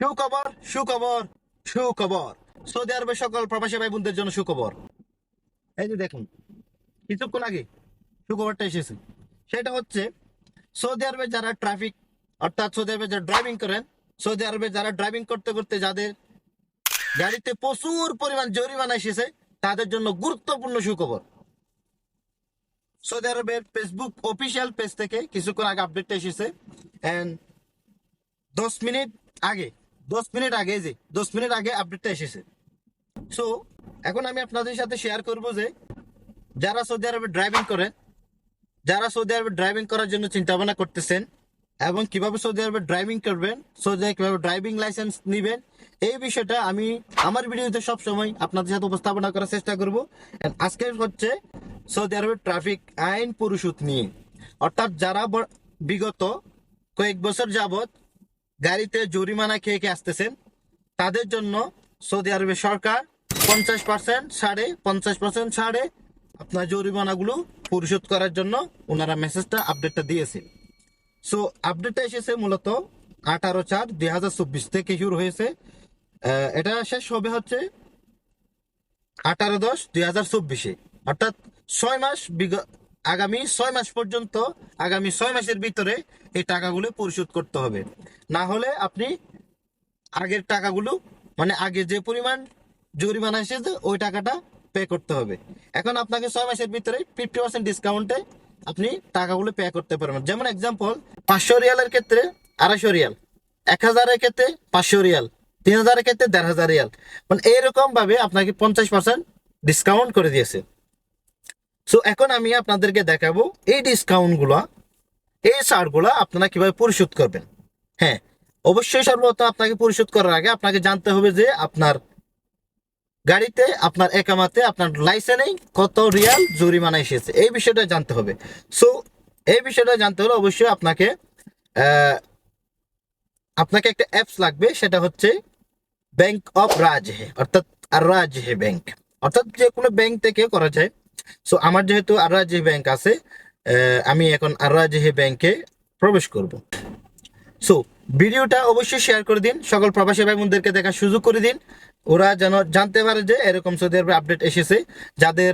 সুখবর সুখবর সুখবর। সৌদি আরবের সকল প্রবাসী ভাই বোনদের জন্য সুখবর। এই যে দেখুন, কিছুক্ষণ আগে সুখবরটা এসেছে। সেটা হচ্ছে, সৌদি আরবে যারা ট্রাফিক অর্থাৎ সৌদি আরবে যারা ড্রাইভিং করেন, সৌদি আরবে যারা ড্রাইভিং করতে করতে যাদের গাড়িতে প্রচুর পরিমাণ জরিমানা এসেছে, তাদের জন্য গুরুত্বপূর্ণ সুখবর। সৌদি আরবের ফেসবুক অফিসিয়াল পেজ থেকে কিছুক্ষণ আগে আপডেটটা এসেছে এন্ড দশ মিনিট আগে দশ মিনিট আগে যে, দশ মিনিট আগে আপডেটটা এসেছে। সো এখন আমি আপনাদের সাথে শেয়ার করব যে, যারা সৌদি আরবে ড্রাইভিং করেন, যারা সৌদি আরবে ড্রাইভিং করার জন্য চিন্তা ভাবনা করতেছেন, এবং কীভাবে সৌদি আরবে ড্রাইভিং করবেন সৌদি কীভাবে ড্রাইভিং লাইসেন্স নেবেন, এই বিষয়টা আমি আমার ভিডিওতে সব সময় আপনাদের সাথে উপস্থাপনা করার চেষ্টা করব। আজকে হচ্ছে সৌদি আরবের ট্রাফিক আইন পরিশোধ নিয়ে। অর্থাৎ যারা বিগত কয়েক বছর যাবত গাড়িতে জরিমানা খেয়ে খেয়ে আসতেছেন। তাদের জন্য সৌদি আরবের সরকার পঞ্চাশ পার্সেন্ট ছাড়ে পঞ্চাশ পার্সেন্ট ছাড়ে আপনার জরিমানাগুলো পরিশোধ করার জন্য ওনারা মেসেজটা আপডেটটা দিয়েছে। সো আপডেটটা এসেছে মূলত আঠারো চার দুই হাজার চব্বিশ থেকে শুরু হয়েছে। এটা শেষ হবে হচ্ছে আঠারো দশ দুই হাজার চব্বিশে। অর্থাৎ ছয় মাস আগামী ছয় মাস পর্যন্ত, আগামী ছয় মাসের ভিতরে এই টাকাগুলো পরিশোধ করতে হবে। না হলে আপনি আগের টাকাগুলো মানে আগে যে পরিমাণ জরিমানা এসেছে, ওই টাকাটা পে করতে হবে। এখন আপনাকে ছয় মাসের ভিতরে ফিফটি পার্সেন্ট ডিসকাউন্টে আপনি টাকাগুলো পে করতে পারবেন। যেমন এক্সাম্পল পাঁচশো রিয়ালের ক্ষেত্রে আড়াইশো রিয়াল, এক হাজারের ক্ষেত্রে পাঁচশো রিয়াল, তিন হাজারের ক্ষেত্রে দেড় হাজার রিয়াল। মানে এইরকম ভাবে আপনাকে পঞ্চাশ পার্সেন্ট ডিসকাউন্ট করে দিয়েছে। সো এখন আমি আপনাদেরকে দেখাবো এই ডিসকাউন্টগুলা, এই ছাড়গুলা আপনারা কীভাবে পরিশোধ করবেন। হ্যাঁ অবশ্যই সর্বপ্রথম আপনাকে পরিশোধ করার আগে আপনাকে জানতে হবে যে আপনার গাড়িতে, আপনার একামাতে, আপনার লাইসেন্সে কত রিয়াল জরিমানা এসেছে। এই বিষয়টা জানতে হবে। সো এই বিষয়টা জানতে হলে অবশ্যই আপনাকে আপনাকে একটা অ্যাপস লাগবে, সেটা হচ্ছে ব্যাংক অফ রাজহে অর্থাৎ রাজহে ব্যাংক অর্থাৎ যে কোনো ব্যাংক থেকে করা যায়। সো আমার যেহেতু আর রাজহে ব্যাংক আছে আমি এখন আর রাজহে ব্যাংকে প্রবেশ করব। সো ভিডিওটা অবশ্যই শেয়ার করে দিন সকল প্রবাসী ভাই বোনদেরকে দেখার সুযোগ করে দিন। ওরা যেন জানতে পারে যে এরকম সৌদি আরবে আপডেট এসেছে যাদের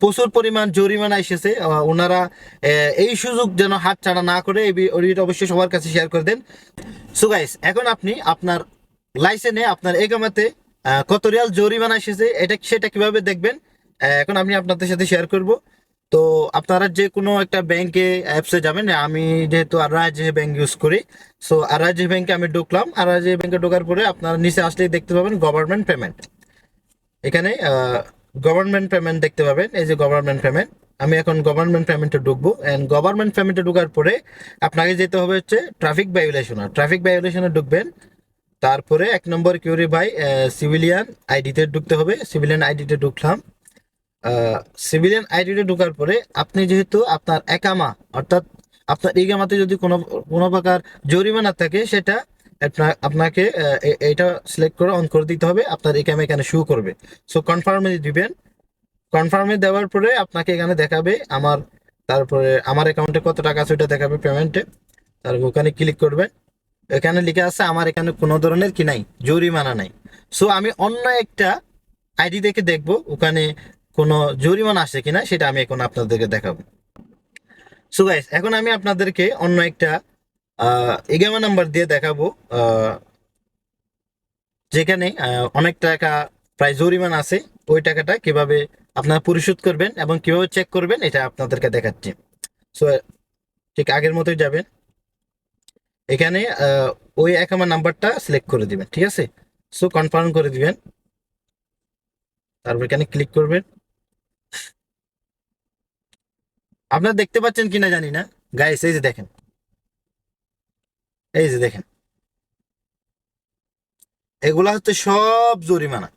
প্রচুর পরিমাণ জরিমানা এসেছে ওনারা এই সুযোগ যেন হাত ছাড়া না করে এই ভিডিওটা অবশ্যই সবার কাছে শেয়ার করে দেন। সো গাইস এখন আপনি আপনার লাইসেন্সে আপনার এগামাতে আহ, কত রিয়াল জরিমানা এসেছে এটা সেটা কীভাবে দেখবেন? এখন আমি আপনাদের সাথে শেয়ার করব। তো আপনারা যে কোনো একটা ব্যাংকে অ্যাপসে যাবেন, আমি যেহেতু আরআইজি ব্যাংক ইউজ করি সো আরআইজি ব্যাংকে আমি ঢুকলাম। আরআইজি ব্যাংকে ঢোকার পরে আপনারা নিচে আসলেই দেখতে পাবেন গভর্নমেন্ট পেমেন্ট এখানে গভর্নমেন্ট পেমেন্ট দেখতে পাবেন, এই যে গভর্নমেন্ট পেমেন্ট আমি এখন গভর্নমেন্ট পেমেন্টে ঢুকবো। অ্যান্ড গভর্নমেন্ট পেমেন্টে ঢোকার পরে আপনাকে যেতে হবে হচ্ছে ট্রাফিক ভাইওলেশন ট্রাফিক ভাইওলেশনে ঢুকবেন, তারপরে এক নম্বর কিউরি ভাই সিভিলিয়ান আইডিতে ঢুকতে হবে। সিভিলিয়ান আইডিতে ঢুকলাম। সিভিলিয়ান আইডিতে ঢোকার পরে আপনি যেহেতু আপনার একামা, অর্থাৎ আপনার ইগামাতে যদি কোনো কোনো প্রকার জরিমানা থাকে, সেটা আপনাকে এটা সিলেক্ট করে অন করে দিতে হবে, আপনার একামা এখানে শু করবে। সো কনফার্মে দিবেন। কনফার্মে দেওয়ার পরে আপনাকে এখানে দেখাবে আমার, তারপরে আমার অ্যাকাউন্টে কত টাকা আছে ওইটা দেখাবে পেমেন্টে তারপর ওখানে ক্লিক করবেন এখানে লিখে আছে, আমার এখানে কোনো ধরনের কি নাই, জরিমানা নাই। সো আমি অন্য একটা আইডি দেখে দেখব, ওখানে কোনো জরিমানা আসছে কিনা সেটা আমি এখন আপনাদেরকে দেখাবো। সো গাইস এখন আমি আপনাদেরকে অন্য একটা এগামা নাম্বার দিয়ে দেখাবো যেখানে অনেক টাকা প্রায় জরিমানা আছে। ওই টাকাটা কীভাবে আপনারা পরিশোধ করবেন এবং কীভাবে চেক করবেন এটা আপনাদেরকে দেখাচ্ছি। সো ঠিক আগের মতোই যাবেন। এখানে ওই একামা নাম্বারটা সিলেক্ট করে দিবেন, ঠিক আছে? সো কনফার্ম করে দিবেন। তারপর এখানে ক্লিক করবেন। আপনারা দেখতে পাচ্ছেন কিনা জানি না। গাইস এই যে দেখেন। এই যে দেখেন। এগুলা হচ্ছে সব জরিমানা।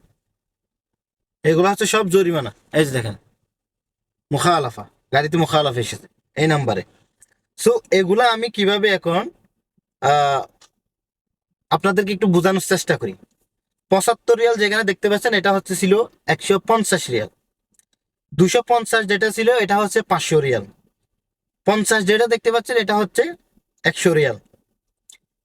এগুলা হচ্ছে সব জরিমানা। এই যে দেখেন। মুখালাফা। গাড়িতে মুখালাফা এসেছে। এই নাম্বারে। সো এগুলা আমি কীভাবে এখন আপনাদেরকে একটু বোঝানোর চেষ্টা করি। পঁচাত্তর রিয়াল যেখানে দেখতে পাচ্ছেন, এটা হচ্ছে ছিল একশো পঞ্চাশ রিয়াল। দুশো পঞ্চাশ যেটা ছিল, এটা হচ্ছে পাঁচশো রিয়াল। পঞ্চাশ যেটা দেখতে পাচ্ছেন, এটা হচ্ছে একশো রিয়াল।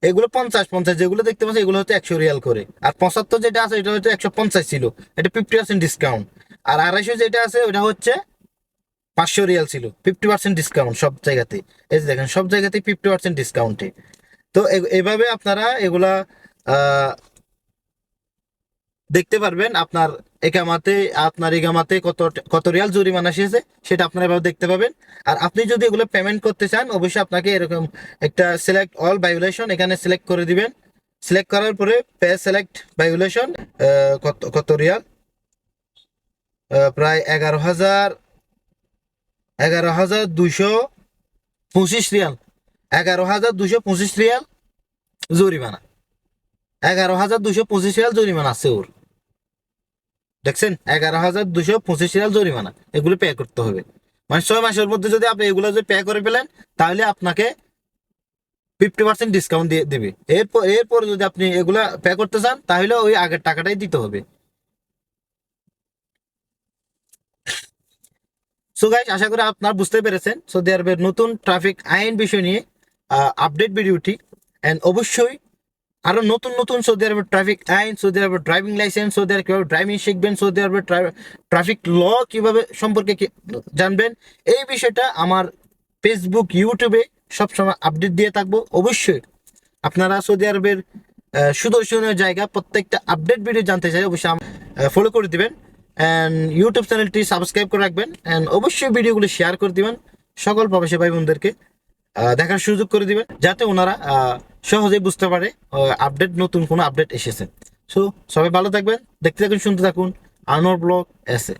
এগুলো পঞ্চাশ পঞ্চাশ যেগুলো দেখতে পাচ্ছেন, এগুলো হচ্ছে একশো রিয়াল করে। আর পঁচাত্তর যেটা আছে, এটা হচ্ছে একশো পঞ্চাশ ছিল। এটা ফিফটি পার্সেন্ট ডিসকাউন্ট আর আড়াইশো যেটা আছে, ওটা হচ্ছে পাঁচশো রিয়াল ছিল। ফিফটি পার্সেন্ট ডিসকাউন্ট সব জায়গাতে। এই যে দেখেন, সব জায়গাতেই ফিফটি পার্সেন্ট ডিসকাউন্টে তো এভাবে আপনারা এগুলা দেখতে পারবেন আপনার একামাতে আপনার একামাতে কত কত রিয়াল জরিমানা এসেছে, সেটা আপনারা এভাবে দেখতে পাবেন। আর আপনি যদি এগুলো পেমেন্ট করতে চান, অবশ্যই আপনাকে এরকম একটা সিলেক্ট অল ভাইওলেশন এখানে সিলেক্ট করে দিবেন। সিলেক্ট করার পরে পে সিলেক্ট ভাইওলেশন কত কত রিয়াল? প্রায় এগারো হাজার এগারো হাজার দুশো পঁচিশ রিয়াল। এগারো হাজার দুশো পঁচিশ রিয়াল জরিমানা। এগারো হাজার দুশো পঁচিশ রিয়াল জরিমানা আছে ওর। দেখছেন? এগারো হাজার দুশো পঁচিশ রিয়াল জরিমানা। এগুলো পে করতে হবে। মানে ছয় মাসের মধ্যে যদি আপনি এগুলো যদি পে করে ফেলেন, তাহলে আপনাকে ফিফটি পার্সেন্ট ডিসকাউন্ট দিয়ে দেবে। এরপর এরপর যদি আপনি এগুলা পে করতে চান, তাহলে ওই আগের টাকাটাই দিতে হবে। সো গাইজ আশা করি আপনারা বুঝতে পেরেছেন। সৌদি আরবের নতুন ট্রাফিক আইন বিষয় নিয়ে আপডেট ভিডিওটি অ্যান্ড অবশ্যই আরও নতুন নতুন সৌদি আরবের ট্রাফিক আইন, সৌদি আরবের ড্রাইভিং লাইসেন্স সৌদি আরব কীভাবে ড্রাইভিং শিখবেন, সৌদি আরবের ট্রাফিক ল কীভাবে সম্পর্কে জানবেন, এই বিষয়টা আমার ফেসবুক ইউটিউবে সবসময় আপডেট দিয়ে থাকব। অবশ্যই আপনারা সৌদি আরবের সুদর্শনীয় জায়গা প্রত্যেকটা আপডেট ভিডিও জানতে চাই, অবশ্যই ফলো করে দিবেন। অ্যান্ড ইউটিউব চ্যানেলটি সাবস্ক্রাইব করে রাখবেন। অ্যান্ড অবশ্যই ভিডিওগুলো শেয়ার করে দিবেন। সকল প্রবাসী ভাই বোনদেরকে দেখার সুযোগ করে দিবেন, যাতে ওনারা সহজেই বুঝতে পারে আপডেট নতুন কোনো আপডেট এসেছে। সো সবাই ভালো থাকবেন, দেখতে থাকুন, শুনতে থাকুন আনোর ব্লগ এসে।